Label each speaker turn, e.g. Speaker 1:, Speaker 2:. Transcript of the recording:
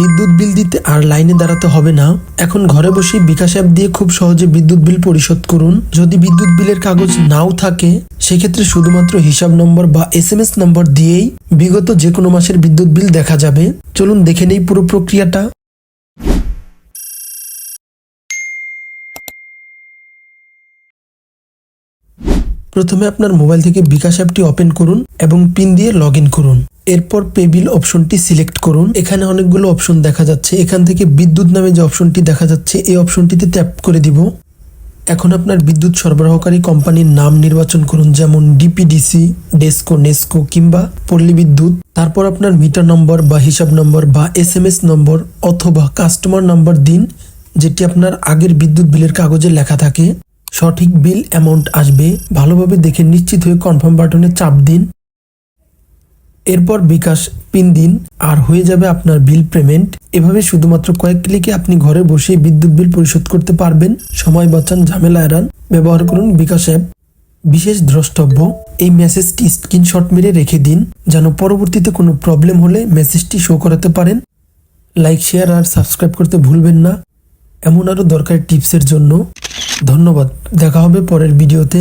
Speaker 1: বিদ্যুৎ বিল দিতে আর লাইনে দাঁড়াতে হবে না। এখন ঘরে বসে বিকাশ অ্যাপ দিয়ে খুব সহজে বিদ্যুৎ বিল পরিশোধ করুন। যদি বিদ্যুৎ বিলের কাগজ নাও থাকে, সেক্ষেত্রে শুধুমাত্র হিসাব নম্বর বা এস এম এস নম্বর দিয়েই বিগত যে কোনো মাসের বিদ্যুৎ বিল দেখা যাবে। চলুন দেখে নেই পুরো প্রক্রিয়াটা। প্রথমে আপনার মোবাইল থেকে বিকাশ অ্যাপটি ওপেন করুন এবং পিন দিয়ে লগ করুন। এরপর পে বিল অপশনটি সিলেক্ট করুন। এখানে অনেকগুলো অপশন দেখা যাচ্ছে। এখান থেকে বিদ্যুৎ নামে যে অপশনটি দেখা যাচ্ছে, এই অপশনটিতে ট্যাপ করে দিব। এখন আপনার বিদ্যুৎ সরবরাহকারী কোম্পানির নাম নির্বাচন করুন, যেমন ডিপিডিসি, ডেস্কো, নেস্কো কিংবা পল্লী বিদ্যুৎ। তারপর আপনার মিটার নম্বর বা হিসাব নম্বর বা এস এম এস নম্বর অথবা কাস্টমার নম্বর দিন, যেটি আপনার আগের বিদ্যুৎ বিলের কাগজে লেখা থাকে। সঠিক বিল অ্যামাউন্ট আসবে। ভালোভাবে দেখে নিশ্চিত হয়ে কনফার্ম বাটনে চাপ দিন। এরপর বিকাশ, পিন দিন, আর হয়ে যাবে আপনার বিল পেমেন্ট। এভাবে শুধুমাত্র কয়েক ক্লিকে আপনি ঘরে বসে বিদ্যুৎ বিল পরিশোধ করতে পারবেন। সময় বাঁচান ঝামেলা এড়ান, ব্যবহার করুন বিকাশ অ্যাপ। বিশেষ দ্রষ্টব্য, এই মেসেজটি স্ক্রিনশট মেরে রেখে দিন, যেন পরবর্তীতে কোনো প্রবলেম হলে মেসেজটি শো করাতে পারেন। লাইক, শেয়ার, আর সাবস্ক্রাইব করতে ভুলবেন না। এমন আরও দরকারি টিপসের জন্য ধন্যবাদ। দেখা হবে পরের ভিডিওতে।